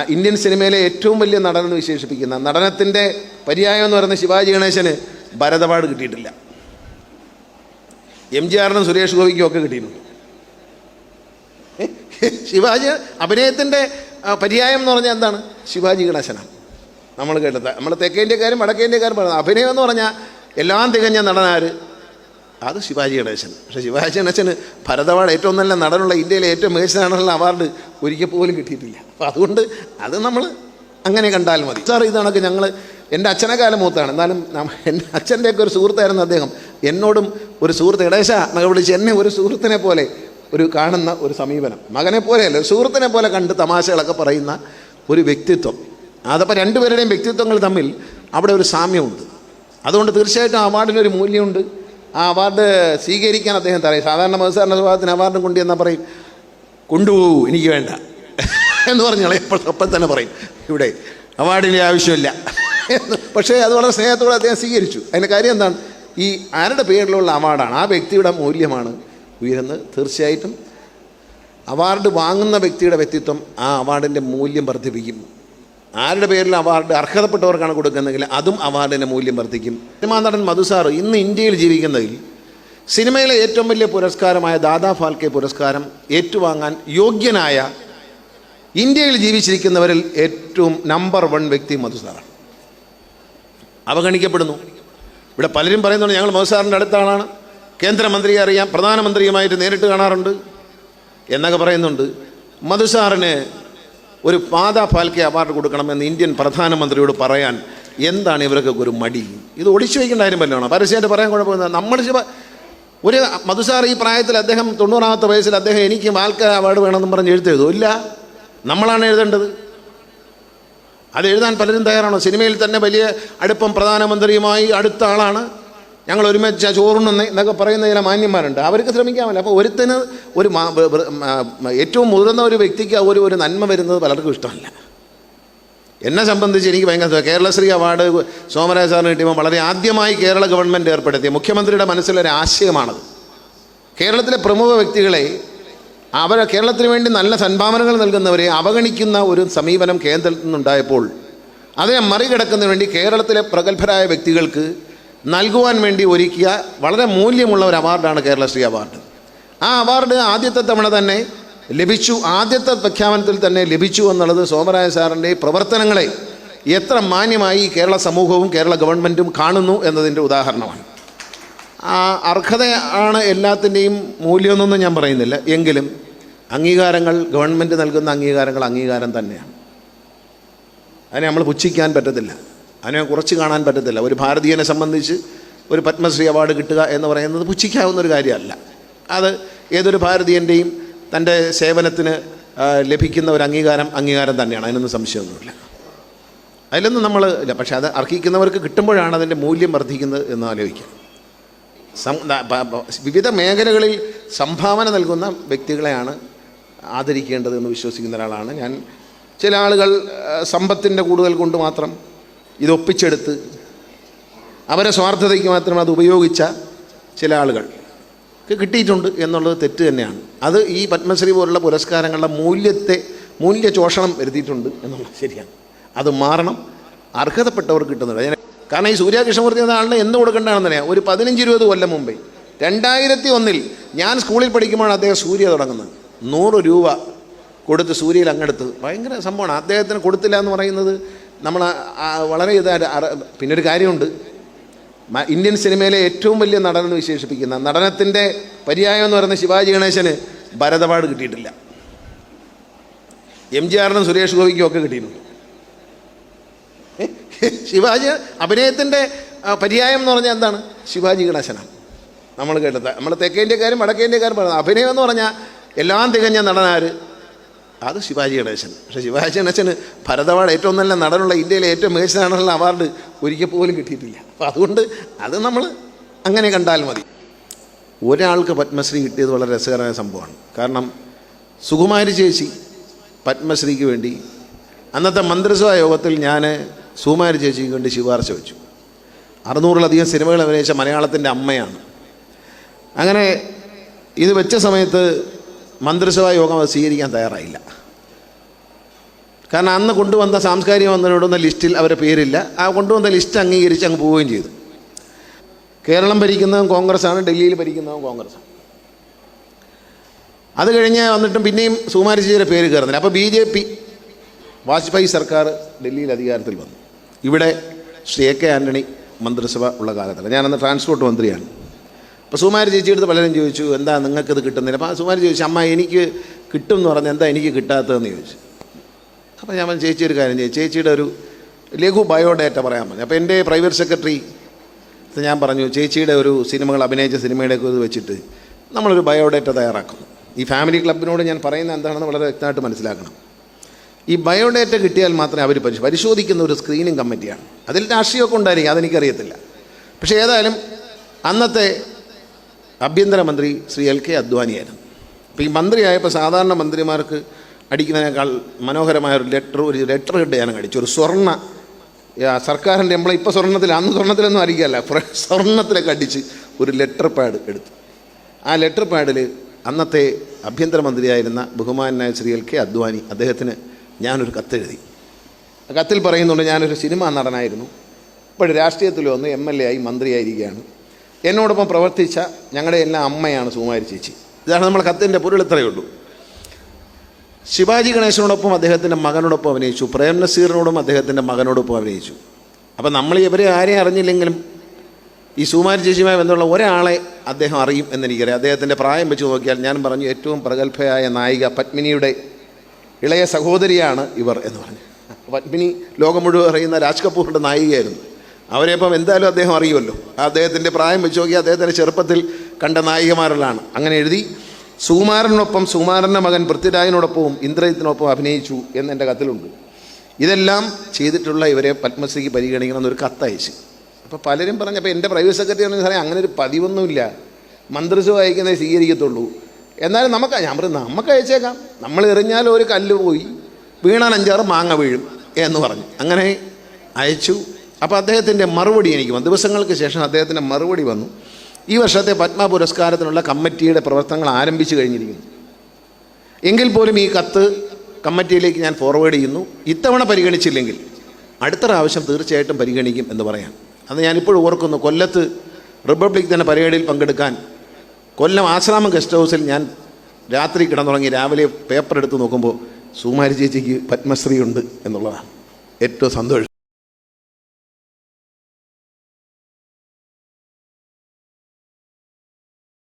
Indian സിനിമയിലെ ഏറ്റവും വലിയ നടനെന്ന് വിശേഷിപ്പിക്കുന്ന നടനത്തിന്റെ പര്യായം എന്ന് പറയുന്ന ശിവാജി ഗണേശന് ഭരത് അവാർഡ് കിട്ടിയിട്ടില്ല. എം ജി ആറിനും സുരേഷ് ഗോപിക്കും ഒക്കെ കിട്ടിയിട്ടുണ്ട്. ശിവാജി അഭിനയത്തിന്റെ പര്യായം എന്ന് പറഞ്ഞാൽ എന്താണ്? ശിവാജി ഗണേശനാണ്. നമ്മൾ കേട്ടത് നമ്മൾ തെക്കേന്റെക്കാരും വടക്കേന്റെക്കാരും പറയുന്നത് അഭിനയം എന്ന് പറഞ്ഞാൽ എല്ലാം തികഞ്ഞ നടനാര് അത് ശിവാജി ഗണേശൻ. പക്ഷേ ശിവാജി ഗണേശന് ഭരതവാട് ഏറ്റവും നല്ല നടനുള്ള ഇന്ത്യയിലെ ഏറ്റവും മികച്ച നടനുള്ള അവാർഡ് ഒരിക്കൽ പോലും കിട്ടിയിട്ടില്ല. അപ്പോൾ അതുകൊണ്ട് അത് നമ്മൾ അങ്ങനെ കണ്ടാൽ മതി. സാർ ഇതാണൊക്കെ ഞങ്ങൾ എന്റെ അച്ഛനെ കാലം മൂത്താണ്. എന്നാലും എന്റെ അച്ഛന്റെയൊക്കെ ഒരു സുഹൃത്തായിരുന്നു അദ്ദേഹം. എന്നോടും ഒരു സുഹൃത്ത് ഗണേശ എന്നൊക്കെ വിളിച്ച് എന്നെ ഒരു സുഹൃത്തിനെ പോലെ ഒരു കാണുന്ന ഒരു സമീപനം. മകനെ പോലെയല്ല സുഹൃത്തിനെ പോലെ കണ്ട് തമാശകളൊക്കെ പറയുന്ന ഒരു വ്യക്തിത്വം. അതപ്പോൾ രണ്ടുപേരുടെയും വ്യക്തിത്വങ്ങൾ തമ്മിൽ അവിടെ ഒരു സാമ്യമുണ്ട്. അതുകൊണ്ട് തീർച്ചയായിട്ടും അവാർഡിനൊരു മൂല്യമുണ്ട്. ആ അവാർഡ് സ്വീകരിക്കാൻ അദ്ദേഹം തറയും സാധാരണ മത്സരണ സ്വഭാവത്തിന് അവാർഡും കൊണ്ടുവന്നാൽ പറയും കൊണ്ടുപോകൂ എനിക്ക് വേണ്ട. എന്ന് പറഞ്ഞാൽ എപ്പോൾ അപ്പം തന്നെ പറയും. ഇവിടെ അവാർഡിന്റെ ആവശ്യമില്ല. പക്ഷേ അത് വളരെ സ്നേഹത്തോടെ അദ്ദേഹം സ്വീകരിച്ചു. അതിന്റെ കാര്യം എന്താണ്? ഈ ആരുടെ പേരിലുള്ള അവാർഡാണ്? ആ വ്യക്തിയുടെ മൂല്യമാണ് ഉയരുന്നത്. തീർച്ചയായിട്ടും അവാർഡ് വാങ്ങുന്ന വ്യക്തിയുടെ വ്യക്തിത്വം ആ അവാർഡിന്റെ മൂല്യം വർദ്ധിപ്പിക്കും. ആരുടെ പേരിൽ അവാർഡ് അർഹതപ്പെട്ടവർക്കാണ് കൊടുക്കുന്നതെങ്കിൽ അതും അവാർഡിന്റെ മൂല്യം വർദ്ധിക്കും. സിനിമാ നടൻ മധുസാർ ഇന്ന് ഇന്ത്യയിൽ ജീവിക്കുന്നതിൽ സിനിമയിലെ ഏറ്റവും വലിയ പുരസ്കാരമായ ദാദാ ഫാൽക്കെ പുരസ്കാരം ഏറ്റുവാങ്ങാൻ യോഗ്യനായ ഇന്ത്യയിൽ ജീവിച്ചിരിക്കുന്നവരിൽ ഏറ്റവും നമ്പർ വൺ വ്യക്തി മധുസാറാണ് അവഗണിക്കപ്പെടുന്നു. ഇവിടെ പലരും പറയുന്നുണ്ട് ഞങ്ങൾ മധുസാറിന്റെ അടുത്ത ആളാണ് കേന്ദ്രമന്ത്രിയെ അറിയാം പ്രധാനമന്ത്രിയുമായിട്ട് നേരിട്ട് കാണാറുണ്ട് എന്നൊക്കെ പറയുന്നുണ്ട്. മധുസാറിന് ഒരു പാത ഫാൽക്കെ അവാർഡ് കൊടുക്കണമെന്ന് ഇന്ത്യൻ പ്രധാനമന്ത്രിയോട് പറയാൻ എന്താണ് ഇവർക്കൊക്കെ ഒരു മടി? ഇത് ഒളിച്ചു വയ്ക്കേണ്ട കാര്യം വല്ലതാണ് പരസ്യമായിട്ട് പറയാൻ കുഴപ്പമില്ല. നമ്മൾ ശിവ ഒരു മധുസാർ ഈ പ്രായത്തിൽ അദ്ദേഹം തൊണ്ണൂറാമത്തെ വയസ്സിൽ അദ്ദേഹം എനിക്ക് വാൽക്ക അവാർഡ് വേണമെന്ന് പറഞ്ഞ് എഴുത്തെഴുതും ഇല്ല. നമ്മളാണ് എഴുതേണ്ടത്. അത് എഴുതാൻ പലരും തയ്യാറാണോ? സിനിമയിൽ തന്നെ വലിയ അടുപ്പം പ്രധാനമന്ത്രിയുമായി അടുത്ത ആളാണ്. ഞങ്ങൾ ഒരുമിച്ച് ചോറുണ്ടെന്ന് എന്നൊക്കെ പറയുന്ന ചില മാന്യന്മാരുണ്ട്. അവർക്ക് ശ്രമിക്കാമല്ലോ. അപ്പോൾ ഒരുത്തിന് ഒരു ഏറ്റവും മുതിർന്ന ഒരു വ്യക്തിക്ക് ഒരു ഒരു നന്മ വരുന്നത് പലർക്കും ഇഷ്ടമല്ല. എന്നെ സംബന്ധിച്ച് എനിക്ക് ഭയങ്കര കേരളശ്രീ അവാർഡ് സോമരാജ് സാറിന് കിട്ടിയപ്പോൾ വളരെ ആദ്യമായി കേരള ഗവൺമെന്റ് ഏർപ്പെടുത്തിയ മുഖ്യമന്ത്രിയുടെ മനസ്സിലൊരു ആശയമാണത്. കേരളത്തിലെ പ്രമുഖ വ്യക്തികളെ അവർ കേരളത്തിന് വേണ്ടി നല്ല സംഭാവനകൾ നൽകുന്നവരെ അവഗണിക്കുന്ന ഒരു സമീപനം കേന്ദ്രത്തിൽ നിന്നുണ്ടായപ്പോൾ അതിനെ മറികടക്കുന്നതിന് വേണ്ടി കേരളത്തിലെ പ്രഗത്ഭരായ വ്യക്തികൾക്ക് നൽകുവാൻ വേണ്ടി ഒരുക്കിയ വളരെ മൂല്യമുള്ള ഒരു അവാർഡാണ് കേരളശ്രീ അവാർഡ്. ആ അവാർഡ് ആദ്യത്തെ തവണ തന്നെ ലഭിച്ചു. ആദ്യത്തെ പ്രഖ്യാപനത്തിൽ തന്നെ ലഭിച്ചു എന്നുള്ളത് സോമരായ സാറിന്റെ പ്രവർത്തനങ്ങളെ എത്ര മാന്യമായി കേരള സമൂഹവും കേരള ഗവൺമെന്റും കാണുന്നു എന്നതിന്റെ ഉദാഹരണമാണ്. ആ അർഹത ആണ് എല്ലാത്തിന്റെയും മൂല്യമെന്നൊന്നും ഞാൻ പറയുന്നില്ല. എങ്കിലും അംഗീകാരങ്ങൾ ഗവൺമെന്റ് നൽകുന്ന അംഗീകാരങ്ങൾ അംഗീകാരം തന്നെയാണ്. അതിനെ നമ്മൾ പുച്ഛിക്കാൻ പറ്റത്തില്ല. അതിനെ കുറച്ച് കാണാൻ പറ്റത്തില്ല. ഒരു ഭാരതീയനെ സംബന്ധിച്ച് ഒരു പത്മശ്രീ അവാർഡ് കിട്ടുക എന്ന് പറയുന്നത് പുച്ഛിക്കാവുന്ന ഒരു കാര്യമല്ല. അത് ഏതൊരു ഭാരതീയന്റെയും തന്റെ സേവനത്തിന് ലഭിക്കുന്ന ഒരു അംഗീകാരം അംഗീകാരം തന്നെയാണ്. അതിനൊന്നും സംശയമൊന്നുമില്ല. അതിലൊന്നും നമ്മൾ ഇല്ല. പക്ഷേ അത് അർഹിക്കുന്നവർക്ക് കിട്ടുമ്പോഴാണ് അതിന്റെ മൂല്യം വർദ്ധിക്കുന്നത് എന്ന് ആലോചിക്കാം. സം ന- പ- പ- വിവിധ മേഖലകളിൽ സംഭാവന നൽകുന്ന വ്യക്തികളെയാണ് ആദരിക്കേണ്ടത് എന്ന് വിശ്വസിക്കുന്ന ഒരാളാണ് ഞാൻ. ചില ആളുകൾ സമ്പത്തിന്റെ കൂടുതൽ കൊണ്ട് മാത്രം ഇത് ഒപ്പിച്ചെടുത്ത് അവരെ സ്വാർത്ഥതയ്ക്ക് മാത്രം അത് ഉപയോഗിച്ച ചില ആളുകൾ. കിട്ടിയിട്ടുണ്ട് എന്നുള്ളത് തെറ്റ് തന്നെയാണ്. അത് ഈ പത്മശ്രീ പോലുള്ള പുരസ്കാരങ്ങളുടെ മൂല്യത്തെ മൂല്യ ചോഷണം വരുത്തിയിട്ടുണ്ട് എന്നുള്ളത് ശരിയാണ്. അത് മാറണം. അർഹതപ്പെട്ടവർക്ക് കിട്ടുന്നുണ്ട്. കാരണം ഈ സൂര്യകൃഷ്ണമൂർത്തി എന്ന ആളിനെ എന്ത് കൊടുക്കേണ്ടതാണെന്ന് തന്നെയാണ് ഒരു പതിനഞ്ച് ഇരുപത് കൊല്ലം മുമ്പേ. രണ്ടായിരത്തി ഒന്നിൽ ഞാൻ സ്കൂളിൽ പഠിക്കുമ്പോഴാണ് അദ്ദേഹം സൂര്യ തുടങ്ങുന്നത്. നൂറ് രൂപ കൊടുത്ത് സൂര്യയിൽ അങ്ങെടുത്ത് ഭയങ്കര സംഭവമാണ്. അദ്ദേഹത്തിന് കൊടുത്തില്ല എന്ന് പറയുന്നത് നമ്മൾ വളരെ ഇതായിട്ട് പിന്നെ ഒരു കാര്യമുണ്ട്. ഇന്ത്യൻ സിനിമയിലെ ഏറ്റവും വലിയ നടനെന്ന് വിശേഷിപ്പിക്കുന്ന നടനത്തിന്റെ പര്യായം എന്ന് പറയുന്ന ശിവാജി ഗണേശന് ഭരതപാട് കിട്ടിയിട്ടില്ല. എം ജി ആറിനും സുരേഷ് ഗോപിക്കും ഒക്കെ കിട്ടിയിട്ടുണ്ട്? ശിവാജി അഭിനയത്തിന്റെ പര്യായം എന്ന് പറഞ്ഞാൽ എന്താണ്? ശിവാജി ഗണേശനാണ്. നമ്മൾ കേട്ടത് നമ്മൾ തെക്കേന്ത്യക്കാരും വടക്കേന്ത്യക്കാരും പറയുന്നത് അഭിനയം എന്ന് പറഞ്ഞാൽ എല്ലാം തികഞ്ഞ നടനാര് അത് ശിവാജി ഗണേശൻ. പക്ഷേ ശിവാജി ഗണേശന് ഭരതവാട് ഏറ്റവും നല്ല നടനുള്ള ഇന്ത്യയിലെ ഏറ്റവും മികച്ച നടനുള്ള അവാർഡ് ഒരിക്കൽ പോലും കിട്ടിയിട്ടില്ല. അപ്പോൾ അതുകൊണ്ട് അത് നമ്മൾ അങ്ങനെ കണ്ടാൽ മതി. ഒരാൾക്ക് പത്മശ്രീ കിട്ടിയത് വളരെ രസകരമായ സംഭവമാണ്. കാരണം സുകുമാരി ചേച്ചി പത്മശ്രീക്ക് വേണ്ടി അന്നത്തെ മന്ത്രിസഭാ യോഗത്തിൽ ഞാൻ സുകുമാരി ചേച്ചിക്ക് വേണ്ടി ശുപാർശ വെച്ചു. അറുന്നൂറിലധികം സിനിമകൾ അഭിനയിച്ച മലയാളത്തിന്റെ അമ്മയാണ്. അങ്ങനെ ഇത് വെച്ച സമയത്ത് മന്ത്രിസഭാ യോഗം അത് സ്വീകരിക്കാൻ തയ്യാറായില്ല. കാരണം അന്ന് കൊണ്ടുവന്ന സാംസ്കാരിക മന്ത്രിയോടുന്ന ലിസ്റ്റിൽ അവരുടെ പേരില്ല. ആ കൊണ്ടുവന്ന ലിസ്റ്റ് അംഗീകരിച്ച് അങ്ങ് പോവുകയും ചെയ്തു. കേരളം ഭരിക്കുന്നതും കോൺഗ്രസ്സാണ് ഡൽഹിയിൽ ഭരിക്കുന്നതും കോൺഗ്രസ്സാണ്. അത് കഴിഞ്ഞ് വന്നിട്ടും പിന്നെയും സുകുമാരജിയുടെ പേര് കയറുന്നില്ല. അപ്പോൾ ബി ജെ പി വാജ്പേയി സർക്കാർ ഡൽഹിയിൽ അധികാരത്തിൽ വന്നു. ഇവിടെ ശ്രീ എ കെ ആന്റണി മന്ത്രിസഭ ഉള്ള കാലത്തല്ല ഞാനന്ന് ട്രാൻസ്പോർട്ട് മന്ത്രിയാണ്. അപ്പോൾ സുമാരി ചേച്ചിയെടുത്ത് പലരും ചോദിച്ചു എന്താ നിങ്ങൾക്കിത് കിട്ടുന്നില്ല അപ്പോൾ സുമാരി ചോദിച്ചു അമ്മ എനിക്ക് കിട്ടും എന്ന് പറഞ്ഞാൽ എന്താ എനിക്ക് കിട്ടാത്തതെന്ന് ചോദിച്ചു. അപ്പോൾ ഞാൻ പറഞ്ഞു, ചേച്ചി ഒരു കാര്യം ചെയ്യും. ചേച്ചിയുടെ ഒരു ലഘു ബയോഡേറ്റ പറയാൻ പറഞ്ഞു. അപ്പോൾ എന്റെ പ്രൈവറ്റ് സെക്രട്ടറി ഞാൻ പറഞ്ഞു ചേച്ചിയുടെ ഒരു സിനിമകൾ അഭിനയിച്ച സിനിമയുടെയൊക്കെ ഇത് വെച്ചിട്ട് നമ്മളൊരു ബയോഡേറ്റ തയ്യാറാക്കുന്നു. ഈ ഫാമിലി ക്ലബിനോട് ഞാൻ പറയുന്നത് എന്താണെന്ന് വളരെ വ്യക്തമായിട്ട് മനസ്സിലാക്കണം. ഈ ബയോഡേറ്റ കിട്ടിയാൽ മാത്രമേ അവർ പരിശോ പരിശോധിക്കുന്ന ഒരു സ്ക്രീനിങ് കമ്മിറ്റിയാണ്. അതിൽ രാഷ്ട്രീയമൊക്കെ ഉണ്ടായിരിക്കും അതെനിക്കറിയത്തില്ല. പക്ഷേ ഏതായാലും അന്നത്തെ ആഭ്യന്തരമന്ത്രി ശ്രീ എൽ കെ അദ്വാനിയായിരുന്നു. അപ്പോൾ ഈ മന്ത്രിയായപ്പോൾ സാധാരണ മന്ത്രിമാർക്ക് അടിക്കുന്നതിനേക്കാൾ മനോഹരമായ ഒരു ലെറ്റർ ഒരു ലെറ്റർ ഹെഡ് ഞാൻ അടിച്ചു ഒരു സ്വർണ സർക്കാരിന്റെ നമ്മളെ ഇപ്പോൾ സ്വർണത്തിൽ അന്ന് സ്വർണത്തിലൊന്നും അടിക്കല്ല സ്വർണത്തിലൊക്കെ അടിച്ച് ഒരു ലെറ്റർ പാഡ് എടുത്തു. ആ ലെറ്റർ പാഡിൽ അന്നത്തെ ആഭ്യന്തരമന്ത്രിയായിരുന്ന ബഹുമാനായ ശ്രീ എൽ കെ അദ്വാനി അദ്ദേഹത്തിന് ഞാനൊരു കത്തെഴുതി. ആ കത്തിൽ പറയുന്നുണ്ട് ഞാനൊരു സിനിമാ നടനായിരുന്നു. ഇപ്പോൾ രാഷ്ട്രീയത്തിൽ വന്ന് എം എൽ എ ആയി മന്ത്രിയായിരിക്കുകയാണ്. എന്നോടൊപ്പം പ്രവർത്തിച്ച ഞങ്ങളുടെ എല്ലാം അമ്മയാണ് സുകുമാരി ചേച്ചി. ഇതാണ് നമ്മൾ കത്തിന്റെ പൊരുൾ ഇത്രയേ ഉള്ളൂ. ശിവാജി ഗണേശനോടൊപ്പം അദ്ദേഹത്തിന്റെ മകനോടൊപ്പം അഭിനയിച്ചു. പ്രേം നസീറിനോടും അദ്ദേഹത്തിന്റെ മകനോടൊപ്പം അഭിനയിച്ചു. അപ്പം നമ്മൾ ഇവരെ ആരെയും അറിഞ്ഞില്ലെങ്കിലും ഈ സുകുമാരി ചേച്ചിയുമായി ബന്ധമുള്ള ഒരാളെ അദ്ദേഹം അറിയും എന്നെനിക്കറിയാം. അദ്ദേഹത്തിന്റെ പ്രായം വെച്ച് നോക്കിയാൽ ഞാൻ പറഞ്ഞു ഏറ്റവും പ്രഗത്ഭയായ നായിക പത്മിനിയുടെ ഇളയ സഹോദരിയാണ് ഇവർ എന്ന് പറഞ്ഞു. പത്മിനി ലോകം മുഴുവൻ അറിയുന്ന രാജ് കപൂറിന്റെ നായികയായിരുന്നു. അവരെ ഇപ്പം എന്തായാലും അദ്ദേഹം അറിയുമല്ലോ. അദ്ദേഹത്തിന്റെ പ്രായം വെച്ച് നോക്കി അദ്ദേഹത്തിന്റെ ചെറുപ്പത്തിൽ കണ്ട നായികമാരിലാണ് അങ്ങനെ എഴുതി സുകുമാരനൊപ്പം സുകുമാരന്റെ മകൻ പൃഥ്വിരാജിനോടൊപ്പവും ഇന്ദ്രജിത്തിനൊപ്പം അഭിനയിച്ചു എന്ന് എന്റെ കത്തിലുണ്ട്. ഇതെല്ലാം ചെയ്തിട്ടുള്ള ഇവരെ പത്മശ്രീക്ക് പരിഗണിക്കണമെന്നൊരു കത്തയച്ചു അപ്പോൾ പലരും പറഞ്ഞപ്പോൾ എന്റെ പ്രൈവറ്റ് സെക്രട്ടറി പറഞ്ഞ സാറേ അങ്ങനെ ഒരു പതിവൊന്നുമില്ല. മന്ത്രിസഭ അയക്കുന്നേ സ്വീകരിക്കത്തുള്ളൂ. എന്നാലും നമുക്ക് ഞാൻ പറയും നമുക്ക് അയച്ചേക്കാം. നമ്മൾ എറിഞ്ഞാൽ ഒരു കല്ല് പോയി വീണാൽ അഞ്ചാറ് മാങ്ങ വീഴും എന്ന് പറഞ്ഞു. അങ്ങനെ അയച്ചു. അപ്പോൾ അദ്ദേഹത്തിന്റെ മറുപടി എനിക്ക് വന്നു. ദിവസങ്ങൾക്ക് ശേഷം അദ്ദേഹത്തിന്റെ മറുപടി വന്നു. ഈ വർഷത്തെ പത്മ പുരസ്കാരത്തിനുള്ള കമ്മിറ്റിയുടെ പ്രവർത്തനങ്ങൾ ആരംഭിച്ചു കഴിഞ്ഞിരിക്കുന്നു. എങ്കിൽ പോലും ഈ കത്ത് കമ്മിറ്റിയിലേക്ക് ഞാൻ ഫോർവേഡ് ചെയ്യുന്നു. ഇത്തവണ പരിഗണിച്ചില്ലെങ്കിൽ അടുത്ത പ്രാവശ്യം തീർച്ചയായിട്ടും പരിഗണിക്കും എന്ന് പറയാം. അത് ഞാനിപ്പോഴും ഓർക്കുന്നു. കൊല്ലത്ത് റിപ്പബ്ലിക് ദിന പരേഡിൽ പങ്കെടുക്കാൻ കൊല്ലം ആശ്രാമം ഗസ്റ്റ് ഹൗസിൽ ഞാൻ രാത്രി കിടന്നുറങ്ങി രാവിലെ പേപ്പർ എടുത്ത് നോക്കുമ്പോൾ സുമാരി ചേച്ചിക്ക് പത്മശ്രീ ഉണ്ട് എന്നുള്ളതാണ്. ഏറ്റവും സന്തോഷം.